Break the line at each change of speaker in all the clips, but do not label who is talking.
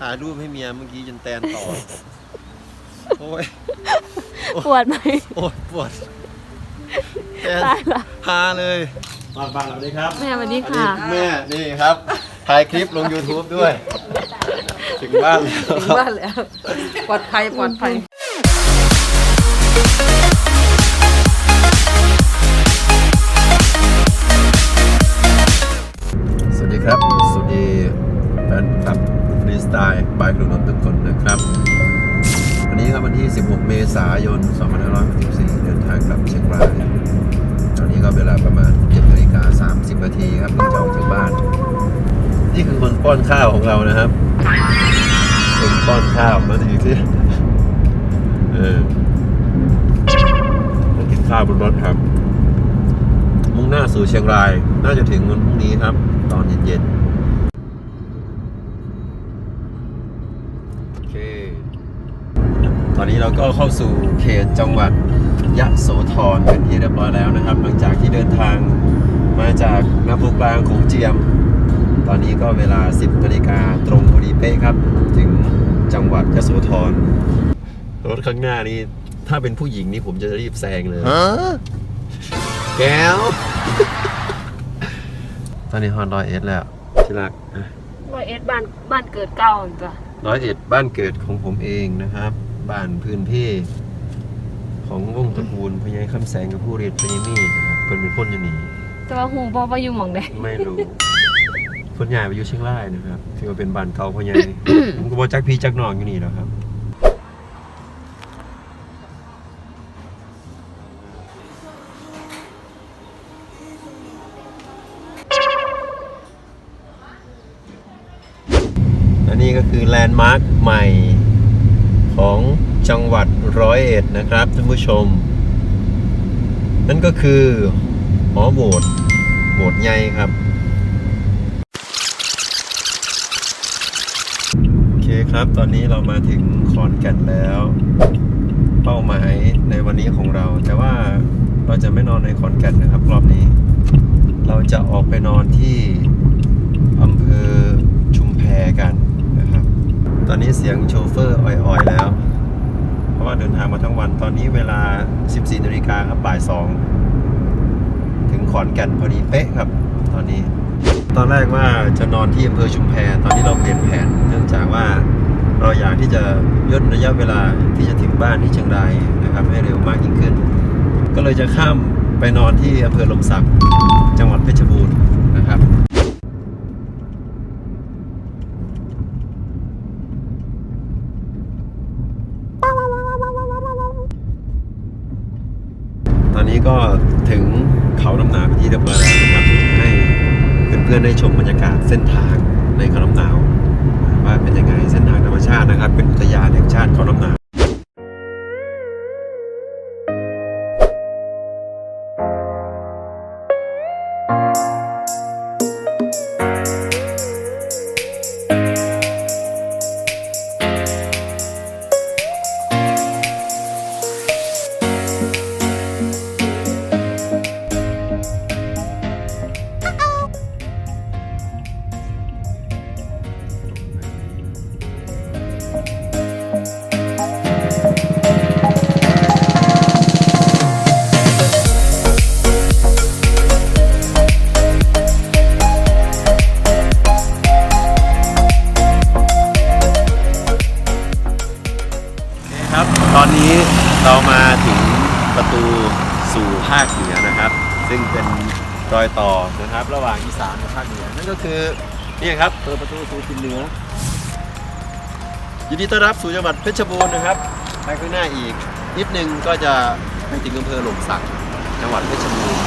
ถ่ายรูปให้เมียเมื่อกี้จนแตนต่อ โอ้ย
ปวดไหม
โอ้ยปวดแตน
ตายละ
พาเลยมาบ้านเราดีครับ
แม่สวัสดี
อันนี้
ค่ะ
แม่นี่ครับถ่ายคลิปลง YouTube ด้วย ถึงบ้านแล้ว
ถึง
ครับ
บ้านแล้ว ปลอดภัยปลอดภัยั
กลุงนนท์ทุกคนนะครับ วันนี้ครับวันที่ 16 เมษายน 2564 เดินทางกลับเชียงราย ตอนนี้ก็เวลาประมาณ7นาฬิกา30 นาทีครับเราจะออกจากบ้าน นี่คือคนป้อนข้าวของเรานะครับคนป้อนข้าวมาดีสิเออต้องกินข้าวบนรถครับ มุ่งหน้าสู่เชียงราย น่าจะถึงวันพรุ่งนี้ครับ ตอนเย็นๆ โอเค ต อนนี้เราก็เข้าสู่เขตจังหวัดยะโสธรเป็นที่เรียบร้อยแล้วนะครับ หลังจากที่เดินทางมาจากนาภูกลางโขงเจียม ตอนนี้ก็เวลา 10นาฬิกาตรงพอดีเป๊ะครับ ถึงจังหวัดยะโสธรรถข้างหน้านี้ถ้าเป็นผู้หญิงนี่ผมจะรีบแซงเลยแก้ว ตอนนี้ฮอนร้อยเอ็ดแล้วที่รัก
ร้อยเอ็ดบ้านบ้านเกิดเก่าจ้ะ
ร้อยเอ็ดบ้านเกิดของผมเองนะครับ บ้านพื้นที่ของวงตระกูลพญายคำแสงกับผู้เรียนพญามีดนะครับเพิ่นเป็นคนอยู่นี่
แต่ว่าหูบอว่าอยู่หมองใด
ไม่รู้เพิ่นย้ายไปอยู่เชียงรายนะครับถือว่าเป็นบ้านเก่าพญาย ผมก็บ่จักพี่จักน้องอยู่นี่แล้วครับ อันนี้ก็คือแลนด์มาร์คใหม่ ของจังหวัดร้อยเอ็ดนะครับท่านผู้ชม นั่นก็คือหอโบสถ์โบสถ์ใหญ่ครับโอเคครับตอนนี้เรามาถึงขอนแก่นแล้ว เป้าหมายในวันนี้ของเราแต่ว่าเราจะไม่นอนในขอนแก่นนะครับ รอบนี้ เราจะออกไปนอนที่อำเภอชุมแพกัน ตอนนี้เสียงโชเฟอร์อ่อยๆแล้ว เพราะว่าเดินทางมาทั้งวัน ตอนนี้เวลา 14นาฬิกาครับบ่าย 2 ถึงขอนแก่นพอดีเป๊ะครับ ตอนนี้ ตอนแรกว่าจะนอนที่อำเภอชุมแพ ตอนนี้เราเปลี่ยนแผน เนื่องจากว่าเราอยากที่จะย่นระยะเวลาที่จะถึงบ้านที่เชียงรายนะครับให้เร็วมากยิ่งขึ้น ก็เลยจะข้ามไปนอนที่อำเภอลมศักดิ์จังหวัดเพชรบูรณ์นะครับ ตอนนี้ ก็ถึงเขาน้ำหนาวเป็นที่เรียบร้อยแล้วนะครับให้เพื่อนๆได้ชมบรรยากาศเส้นทางในเขาน้ำหนาวว่าเป็นยังไงเส้นทางธรรมชาตินะครับ เป็นอุทยานแห่งชาติเขาน้ำหนาว ตูสู่ทิศเหนือยินดีต้อนรับสู่จังหวัดเพชรบูรณ์นะครับไปข้างหน้าอีกนิดนึงก็จะไปถึงอำเภอหลมสักจังหวัดเพชรบูรณ์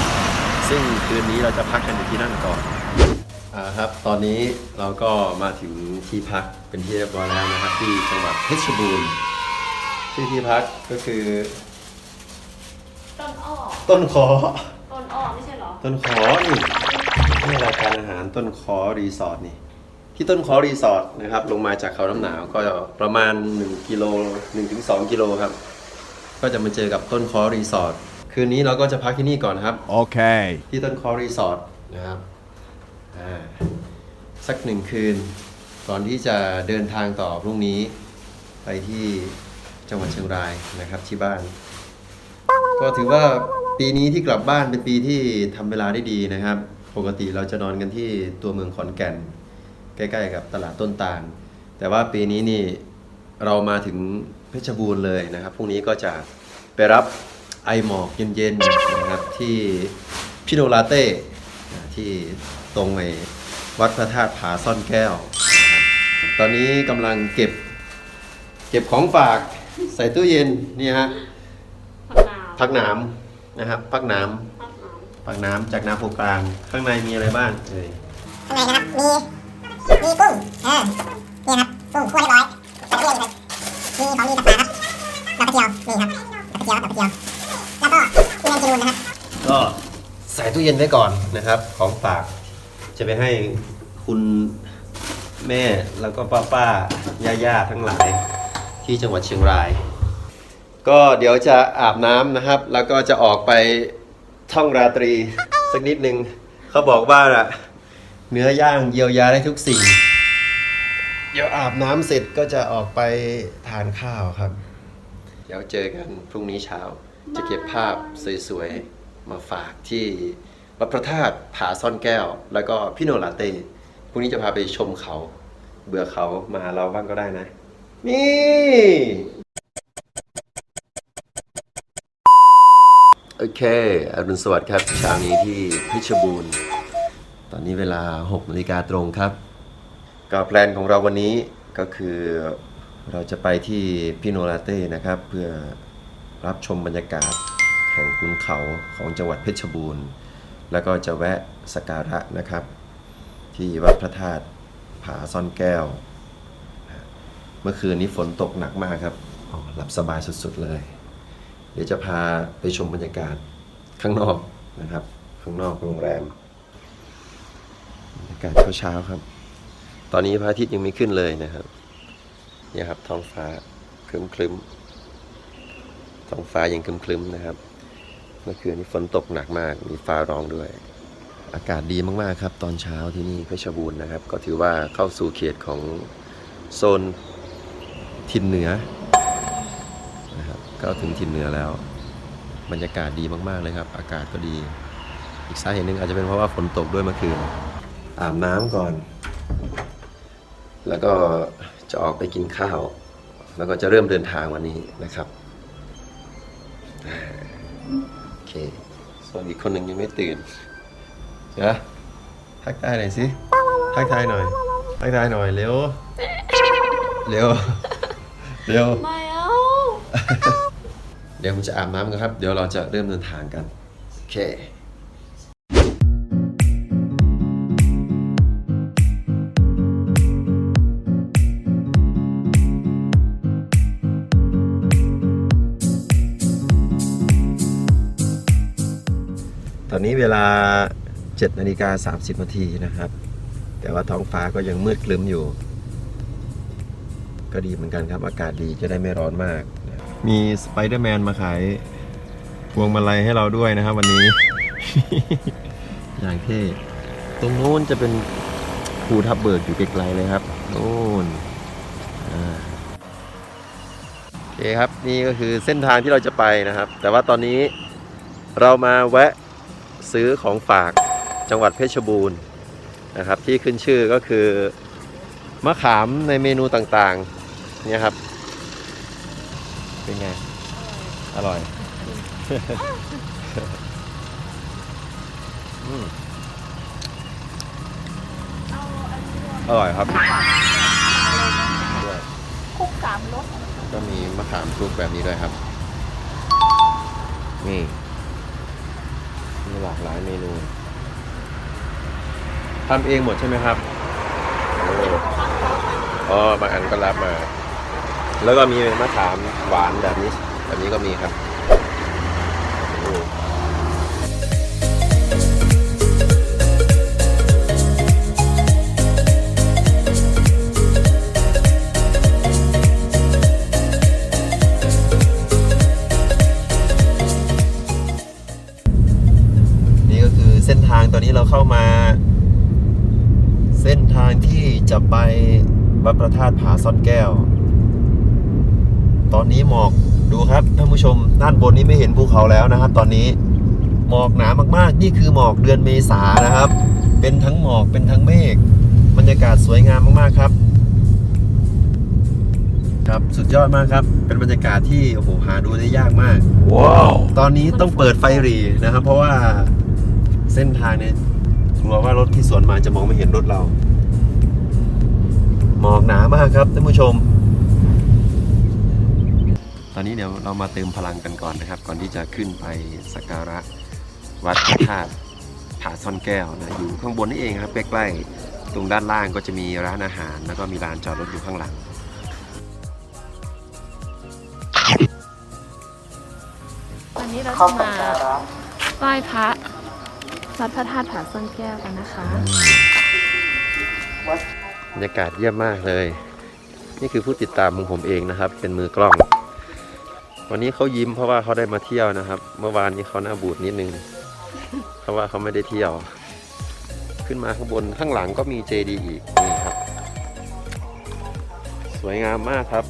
ซึ่งคืนนี้เราจะพักกันอยู่ที่นั่นก่อนอ่าครับตอนนี้เราก็มาถึงที่พักเป็นที่เรียบร้อยแล้วนะครับ ที่จังหวัดเพชรบูรณ์ชื่อที่พักก็คือ
ต้นอ้อ
ต้นขอ
ต้นอ้อไม่ใช่เหรอ
ต้นขอนี่นี่รายการอาหารต้นขอรีสอร์ทนี่ ที่ต้นขอรีสอร์ทนะครับ ลงมาจากเขาน้ำหนาวก็ประมาณ 1กิโล1-2กิโลครับ ก็จะมาเจอกับต้นคอรีสอร์ทคืนนี้เราก็จะพักที่นี่ก่อนนะครับ
Okay.
ที่ต้นคอรีสอร์ทนะครับอ่าสักหนึ่งคืน ก่อนที่จะเดินทางต่อพรุ่งนี้ไปที่จังหวัดเชียงรายนะครับที่บ้าน ก็ถือว่าปีนี้ที่กลับบ้านเป็นปีที่ทำเวลาได้ดีนะครับ ปกติเราจะนอนกันที่ตัวเมืองขอนแก่น ใกล้ๆกับตลาดต้นตาล แต่ว่าปีนี้นี่เรามาถึงเพชรบูรณ์เลยนะครับพรุ่งนี้ก็จะไปรับไอหมอกเย็นๆนะครับที่พิโนลาเต้นะที่ตรงไอ้วัดพระธาตุผาซ่อนแก้วนะครับตอนนี้กำลังเก็บ เก็บของฝากใส่ตู้เย็นนี่ฮะ
ผักหนาว
พักน้ำนะครับพักน้
ผักหนาวำ
พักน้ำจากน้ำโพกลาง ข้างในมีอะไรบ้างเอ่ย
ข้างในนะครับมี มีกุ้งเออนี่นะครับกุ้งคั่วเรียบร้อยใส่เกลืออยู่เลยมีของดีต่างๆครับดอกกระเจียวนี่ครับดอกกระเจียวดอกกระเจียวแล้วก็มีแมงจีนูนนะครับ
ก็ใส่ตู้เย็นไว้ก่อนนะครับ ของฝากจะไปให้คุณแม่แล้วก็ป้าป้าย่าย่าๆทั้งหลายที่จังหวัดเชียงราย ก็เดี๋ยวจะอาบน้ำนะครับ แล้วก็จะออกไปท่องราตรีสักนิดนึงเขาบอกว่า เนื้อย่างเยียวยาได้ทุกสิ่ง เดี๋ยวอาบน้ำเสร็จก็จะออกไปทานข้าวครับ เดี๋ยวเจอกันพรุ่งนี้เช้า จะเก็บภาพสวยๆ มาฝากที่วัดพระธาตุผาซ่อนแก้ว แล้วก็พี่โนลาเต้พรุ่งนี้จะพาไปชมเขา เบื่อเขามาหาเราบ้างก็ได้นะ นี่ โอเคอรุณสวัสดิ์ครับเช้านี้ที่เพชรบูรณ์ ตอนนี้เวลา6นาฬิกาตรงครับ ก็แพลนของเราวันนี้ก็คือเราจะไปที่พิโนลาเต้นะครับ เพื่อรับชมบรรยากาศแห่งคุณเขาของจังหวัดเพชรบูรณ์ แล้วก็จะแวะสักการะนะครับ ที่วัดพระธาตุผาซ่อนแก้ว เมื่อคืนนี้ฝนตกหนักมากครับหลับสบายสุดๆเลย เดี๋ยวจะพาไปชมบรรยากาศข้างนอกนะครับ ข้างนอกโรงแรม บรรยากาศเช้าๆครับ ตอนนี้พระอาทิตย์ยังไม่ขึ้นเลยนะครับเนี่ยครับท้องฟ้าครึ้มคลึ้มท้องฟ้ายังครึ้มคลึ้มนะครับ เมื่อคืนนี้ฝนตกหนักมาก มีฟ้าร้องด้วย อากาศดีมากๆครับ ตอนเช้าที่นี่เพชรบูรณ์นะครับ ก็ถือว่าเข้าสู่เขตของโซนทินเหนือนะครับก็ถึงทินเหนือแล้ว บรรยากาศดีมากๆเลยครับ อากาศก็ดี อีกสาเหตุหนึ่งอาจจะเป็นเพราะว่าฝนตกด้วยเมื่อคืน อาบน้ำก่อน แล้วก็จะออกไปกินข้าว แล้วก็จะเริ่มเดินทางวันนี้นะครับอ่าโอเค ส่วนอีกคนหนึ่งยังไม่ตื่นเดี๋ยวทักทายหน่อยสิทักทายหน่อยทักทายหน่อยเร็วเร็วเร็ว
ไม่เอา
เดี๋ยวผมจะอาบน้ำกันครับ เดี๋ยวเราจะเริ่มเดินทางกัน โอเค เวลา 7นาฬิกา30นาทีนะครับ แต่ว่าท้องฟ้าก็ยังมืดคลึ้มอยู่ ก็ดีเหมือนกันครับ อากาศดีจะได้ไม่ร้อนมาก มีสไปเดอร์แมนมาขายพวงมาลัยให้เราด้วยนะครับ วันนี้ อย่างเท่ตรงโน้นจะเป็นภูทับเบิกอยู่ไกลๆเลยครับโน่นโอเคครับ นี่ก็คือเส้นทางที่เราจะไปนะครับ แต่ว่าตอนนี้เรามาแวะ ซื้อของฝากจังหวัดเพชรบูรณ์นะครับ ที่ขึ้นชื่อก็คือมะขามในเมนูต่างๆเนี่ยครับ เป็นไง อร่อยอืมอร่อยครับด้วย
คุกสามรส
ก็มีมะขามคลุกแบบนี้ด้วยครับ นี่มีห ลากหลายเมนูทำเองหมดใช่ไหมครับโอ้อ๋อบางอันก็รับมา แล้วก็มีมะขามหวานแบบนี้ แบบนี้ก็มีครับ เส้นทางตอนนี้เราเข้ามา เส้นทางที่จะไปวัดพระธาตุผาซ่อนแก้ว ตอนนี้หมอกดูครับท่านผู้ชมด้านบนนี้ไม่เห็นภูเขาแล้วนะครับ ตอนนี้หมอกหนามากๆ นี่คือหมอกเดือนเมษานะครับ เป็นทั้งหมอกเป็นทั้งเมฆบรรยากาศสวยงามมากๆครับ ครับสุดยอดมากครับ เป็นบรรยากาศที่โอ้โหหาดูได้ยากมาก ว้าว ตอนนี้ต้องเปิดไฟหรีนะครับ เพราะว่า เส้นทางเนี่ยกลัวว่ารถที่สวนมาจะมองไม่เห็นรถเรา หมอกหนามากครับท่านผู้ชม ตอนนี้เดี๋ยวเรามาเติมพลังกันก่อนนะครับ ก่อนที่จะขึ้นไปสักการะวัดพระธาตุผาซ่อนแก้วนะอยู่ข้างบนนี่เองครับใกล้ๆตรงด้านล่างก็จะมีร้านอาหาร แล้วก็มีลานจอดรถอยู่ข้างหลัง
วันนี้เราจะมาไหว้พระ วัดพระธาตุผาซ่อนแก้วกันนะคะ
บรรยากาศเยี่ยมมากเลย นี่คือผู้ติดตามของผมเองนะครับ เป็นมือกล้อง วันนี้เขายิ้มเพราะว่าเขาได้มาเที่ยวนะครับ เมื่อวานนี้เขาหน้าบูดนิดนึง เพราะว่าเขาไม่ได้เที่ยว ขึ้นมาข้างบนข้างหลังก็มีเจดีย์อีกนี่ครับ สวยงามมากครับ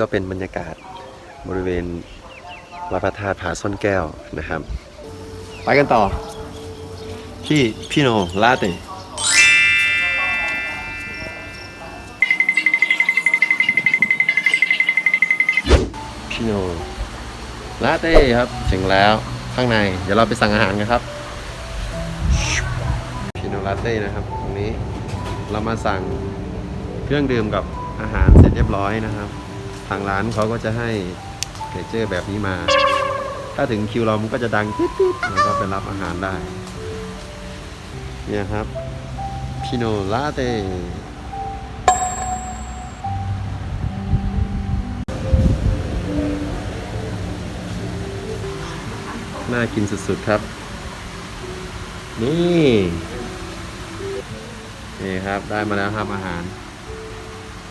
ก็เป็นบรรยากาศบริเวณวัดพระธาตุผาซ่อนแก้วนะครับ ไปกันต่อ ที่พี่โนลาเต้พี่โนลาเต้ครับถึงแล้วข้างใน เดี๋ยวเราไปสั่งอาหารกันครับพี่โนลาเต้นะครับ ตรงนี้เรามาสั่งเครื่องดื่มกับอาหารเสร็จเรียบร้อยนะครับ ทางร้านเขาก็จะให้เพจเจอร์แบบนี้มา ถ้าถึงคิวเรามันก็จะดังติ๊ดๆแล้วก็ไปรับอาหารได้ เนี่ยครับพิโนลาเต้น่ากินสุดๆครับ นี่นี่ครับได้มาแล้วครับอาหาร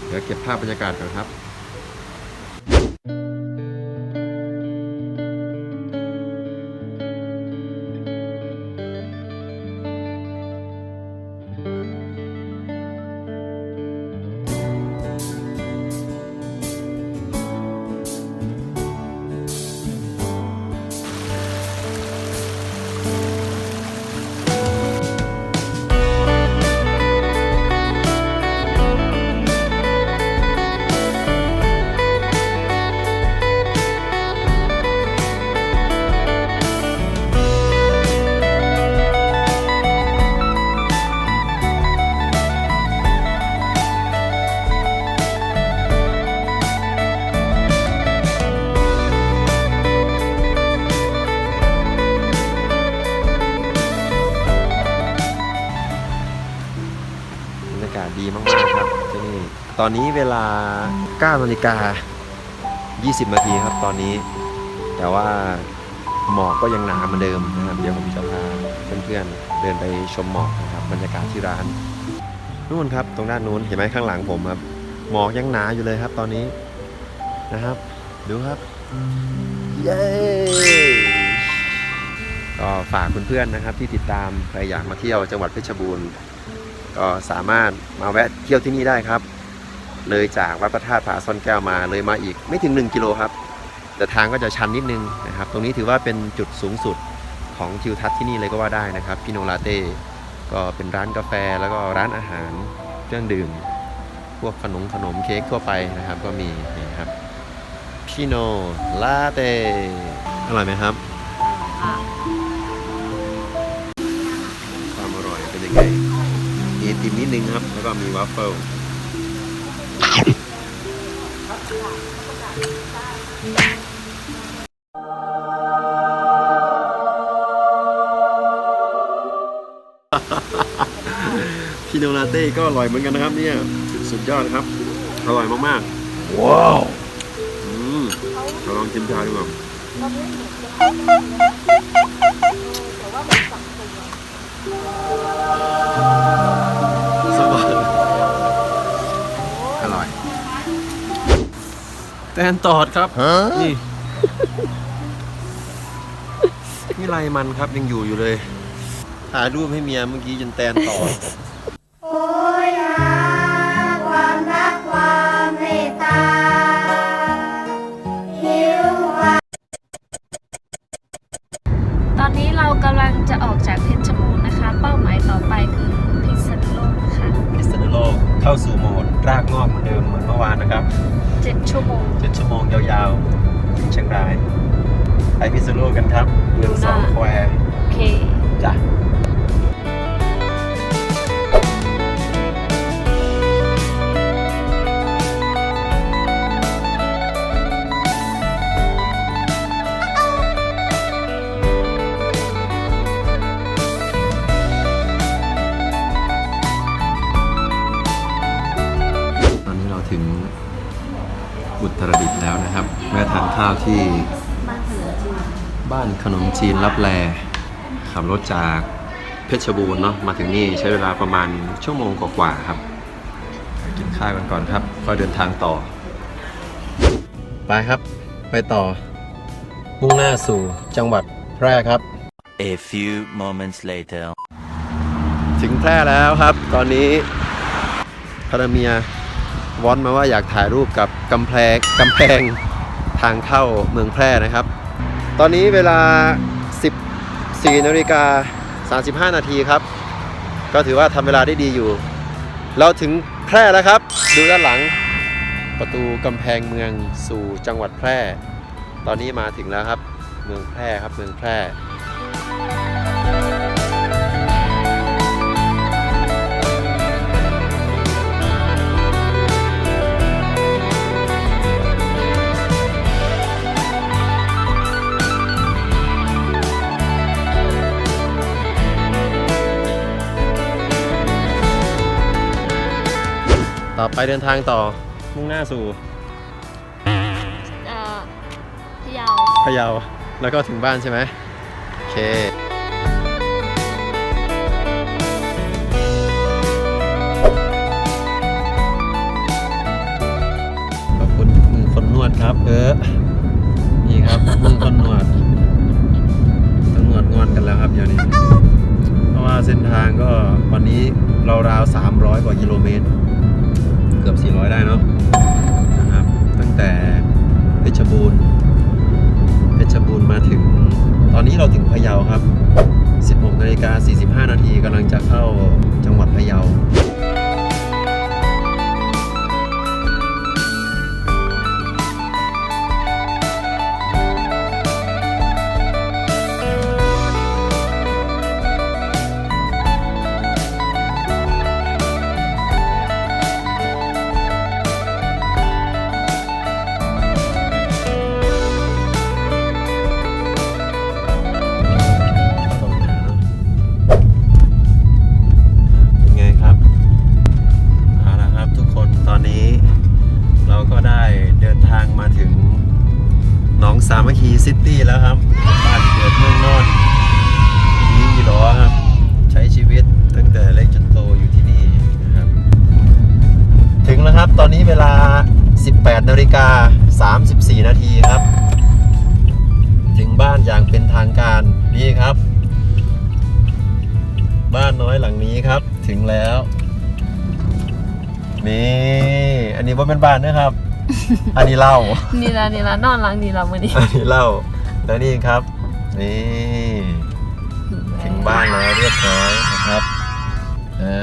เดี๋ยวเก็บภาพบรรยากาศก่อนครับ อนนี้เวลา9นาฬิกา 20 นาทีครับตอนนี้ แต่ว่าหมอกก็ยังหนาเหมือนเดิมนะครับ เดี๋ยวผมจะพาเพื่อนๆเดินไปชมหมอกนะครับบรรยากาศที่ร้านนู่นครับ ตรงด้านนู้นเห็นไหมข้างหลังผมครับ หมอกยังหนาอยู่เลยครับตอนนี้นะครับ ดูครับเย้ก็ฝากเพื่อนๆนะครับที่ติดตามใครอยากมาเที่ยวจังหวัดเพชรบูรณ์ก็สามารถมาแวะเที่ยวที่นี่ได้ครับ เลยจากวัดพระธาตุผาซ่อนแก้วมาเลยมาอีกไม่ถึง 1 กิโลครับ แต่ทางก็จะชันนิดนึงนะครับ ตรงนี้ถือว่าเป็นจุดสูงสุดของทิวทัศน์ที่นี่เลยก็ว่าได้นะครับพี่โนลาเต้ก็เป็นร้านกาแฟแล้วก็ร้านอาหารเครื่องดื่ม พวกขนมขนมเค้กทั่วไปนะครับ ก็มีนี่ครับพี่โนลาเต้อร่อยไหมครับความอร่อยเป็นยังไงมีติมนิดนึงครับ แล้วก็มีวัฟเฟิล พี่โนลาเต้ก็อร่อยเหมือนกันนะครับ เนี่ย สุดยอดครับ อร่อยมากๆ ว้าว อืมเราลองชิมชาดูก่อน แตนตอดครับนี่ นี่ไรมันครับยังอยู่อยู่เลยถ่ายรูปให้เมียเมื่อกี้จนแตนตอด
ตอนนี้เรากำลังจะออกจากเพชรบูรณ์นะคะ เป้าหมายต่อไปคือพิษณุโลกค่ะ
พิษณุโลกเข้าสู่โหมดรากงอกเหมือนเดิมเหมือนเมื่อวานนะครับ
7ชั่วโมง
เจ็ดชั่วโมง ยาวๆถึงเชียงราย ไปพิษณุโลกกันครับหนึ่งสองแควร์
โอเค
จ้ะ ที่บ้านขนมจีนรับแลขับรถจากเพชรบูรณ์เนาะมาถึงนี่ใช้เวลาประมาณชั่วโมงกว่าๆครับไปกินข้าวกันก่อนครับก็เดินทางต่อ ไปครับ ไปต่อ มุ่งหน้าสู่จังหวัดแพร่ครับ
A few moments later.
ถึงแพร่แล้วครับ ตอนนี้ภรรเมียวอนมาว่าอยากถ่ายรูปกับกำแพงกำแพง ทางเข้าเมืองแพร่นะครับ ตอนนี้เวลา 14นาฬิกา 35 นาทีครับ ก็ถือว่าทำเวลาได้ดีอยู่ เราถึงแพร่แล้วครับ ดูด้านหลังประตูกำแพงเมืองสู่จังหวัดแพร่ ตอนนี้มาถึงแล้วครับ เมืองแพร่ครับเมืองแพร่ ต่อไปเดินทางต่อมุ่งหน้าสู่
เอ่อพะเยา
พะเยาแล้วก็ถึงบ้านใช่ไหมโอเคขอบคุณมือคนนวดครับเออนี่ครับมือคนนวดต้องนวดงอนกันแล้วครับอย่างนี้ เพราะว่าเส้นทางก็วันนี้ราวๆ300 กว่ากิโลเมตรเกือบ 400 ได้เนาะนะครับ ตั้งแต่เพชรบูรณ์เพชรบูรณ์มาถึง ตอนนี้เราถึงพะเยาครับ 16นาฬิกา45 นาทีกำลังจะเข้าจังหวัดพะเยา เวลา 18นาฬิกา34 นาทีครับ ถึงบ้านอย่างเป็นทางการนี่ครับ บ้านน้อยหลังนี้ครับถึงแล้ว นี่ อันนี้ว่าเป็นบ้านนะครับ อันนี้เล่า
นี่ละนี่ละนอนหลังนี่ละมื้อนี้
อันนี้เล่าแล้วนี่ครับ นี่ ถึงบ้านแล้วเรียบร้อยนะครับอ่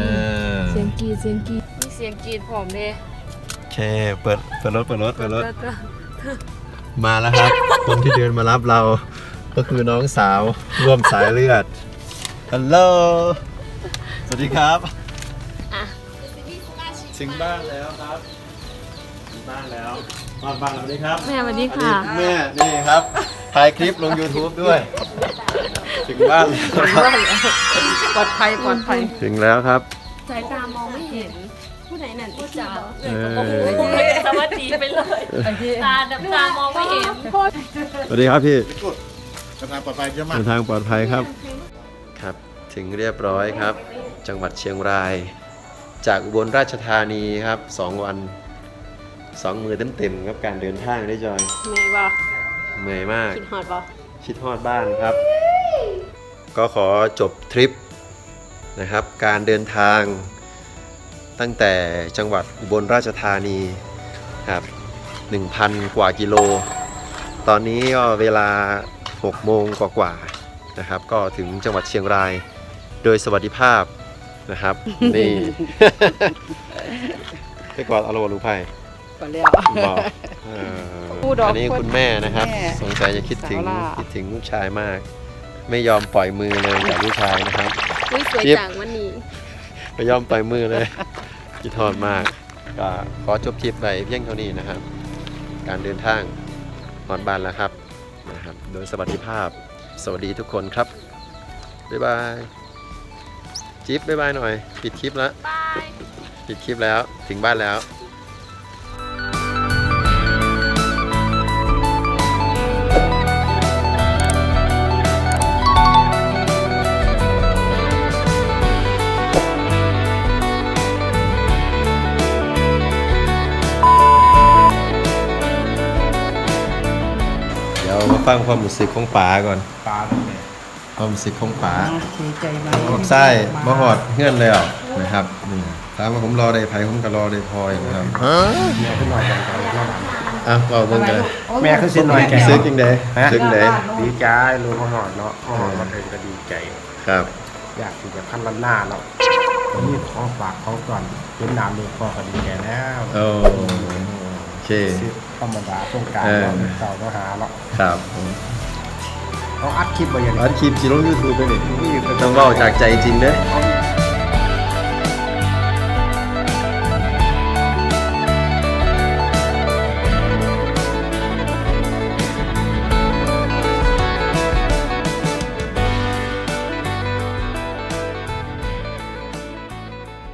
า
เสียงกรีดเสียงกรีดมีเสียงกรีดพร้อมเด้
โอ เค เปิด เปิดรถ เปิดรถ เปิดรถ มาแล้วครับ คนที่เดินมารับเรา ก็คือน้องสาวร่วมสายเลือด ฮัลโหล สวัสดีครับ
อะ
ถึงบ้านแล้วครับ ถึงบ้านแล้วบ้านบ้านสวัสดีครับ
แม่สวัสดี
อันนี้
ค่ะ
แม่ นี่ครับ ถ่ายคลิปลง YouTube ด้วย ถึงบ้านแล้วครับ
ปลอดภัยปลอดภัย
ถึงแล้วครับ
สายตามองไม่เห็น ผู้ใดนั่นที่จ้า
เออ
สวัสดีไปเลย ตาดับตามองไม่เห็น
สวัสดีครับพี่
กำลังปลอดภัยเยอะมาก
เดินทางปลอดภัยครับ ครับ ถึงเรียบร้อยครับ จังหวัดเชียงราย จากอุบลราชธานีครับสองวันสองมือเต็มๆครับการเดินทางได้จอย
มีว่า
เหนื่อยมาก
คิดฮอดบ่
คิดฮอดบ้านครับ ก็ขอจบทริปนะครับ การเดินทาง ตั้งแต่จังหวัดอุบลราชธานีครับ1,000 กว่ากิโล ตอนนี้ก็เวลา 6 โมงกว่าๆนะครับ ก็ถึงจังหวัดเชียงรายโดยสวัสดิภาพนะครับ นี่ไปกอดอารมณ์ลูกไพ่
ก่อนแล้ว
บอกเอ่อ
พูดดอก
อันนี้คุณแม่นะครับ
แม่
สงสัยจะคิดถึง
สาวล่า
คิดถึงลูกชายมาก ไม่ยอมปล่อยมือเลยจากลูกชายนะครับ
อุ้ยสวย
จิ๊บ
จังวันนี้
ไม่ยอมปล่อยมือเลย คิดทอดมาก ก็ขอจบทริปไปเพียงเท่านี้นะครับ การเดินทางนอนบ้านแล้วครับนะครับโดยสวัสดิภาพ สวัสดีทุกคนครับ บ๊ายบาย จิ๊บบ๊ายบายหน่อย ปิดคลิปแล้ว
บาย
ปิดคลิปแล้ว ถึงบ้านแล้ว ฟังความรู้สึกของป๋าก่อน
ปลาเลย
ความรู้สึกของป๋า
ดีใจไหม
ออกไส้มาหอดเงื่อนเลยอะนะครับนี่ถามว่าผมรอได้ไผผมก็รอได้พออยู่นะครับ
แม่ขึ้นหน่อยกันกันแล้ว
อะเราเบิ่งกัน
แม่ขึ้นเส้นหน่อยแก
ซื้อกินเด้ซื้อกินเด้
ดีใจรู้พ่อหอดเนาะพ่อหอดมาถึงก็ดีใจ
ครับ
อยากที่จะขั้นล้านหน้าเนาะนี่ของฝากของก่อนเป็นน้ำลูกพ่อก็ดีใจแล้ว
โอ้โอเค
ซื้อธ รรมดาต้องการ
เออ
เนาะเก่าต้องหาเนาะ
ครับผม
เขาอัดคลิปไว้อย่าง
อัดคลิปสิลงยูทูบไปนี่ต้องเว้าจากใจจริงเด้อ